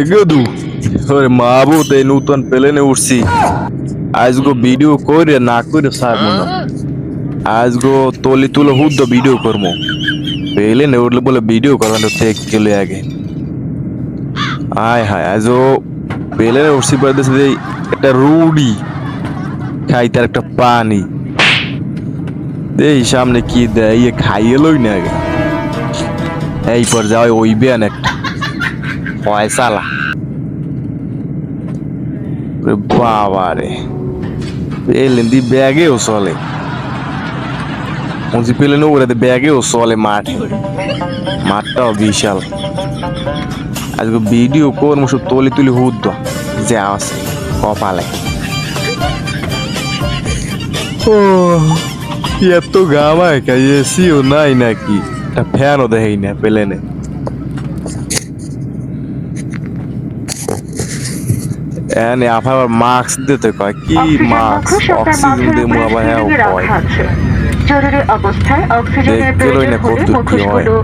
এগদু, ওরে মাহবুদ এই নূতন প্লেনে উঠছি। আজগো ভিডিও করে না করে সারবো না। আজগো তলি তুলে হুদ্দ ভিডিও করব প্লেনে উঠলে বলে ভিডিও করবানো টেক চলে আগে। আয় হায়, আজও প্লেনে উঠছি পরে যে একটা রুডি খাই তার একটা পানি। দেই, সামনে কি দেয় ইয়ে খাইয়ে লই না আগে। এই পর যাও ওই বেয়ান একটা। ফয়সালা ওরে বাবা রে পেলেন দি ব্যাগেও চলে। উঁচি পেলেন ওরে ব্যাগেও চলে মাঠ। মাঠটাও বিশাল। আজকে ভিডিও কোন মুসব তলি তুলি হুদ্দ। যে আছে, কপালে। ও, এত গামায় কা এসিও নাই নাকি। একটা ফ্যানও দেখাই না পেলেনে এনে আবার মাস্ক দিতে কয় কি মাস্ক অক্সিজেন দিয়ে মু আবার হ্যাঁ কয় জরুরি অবস্থায় অক্সিজেনের প্রয়োজন হলে। মুখোশগুলো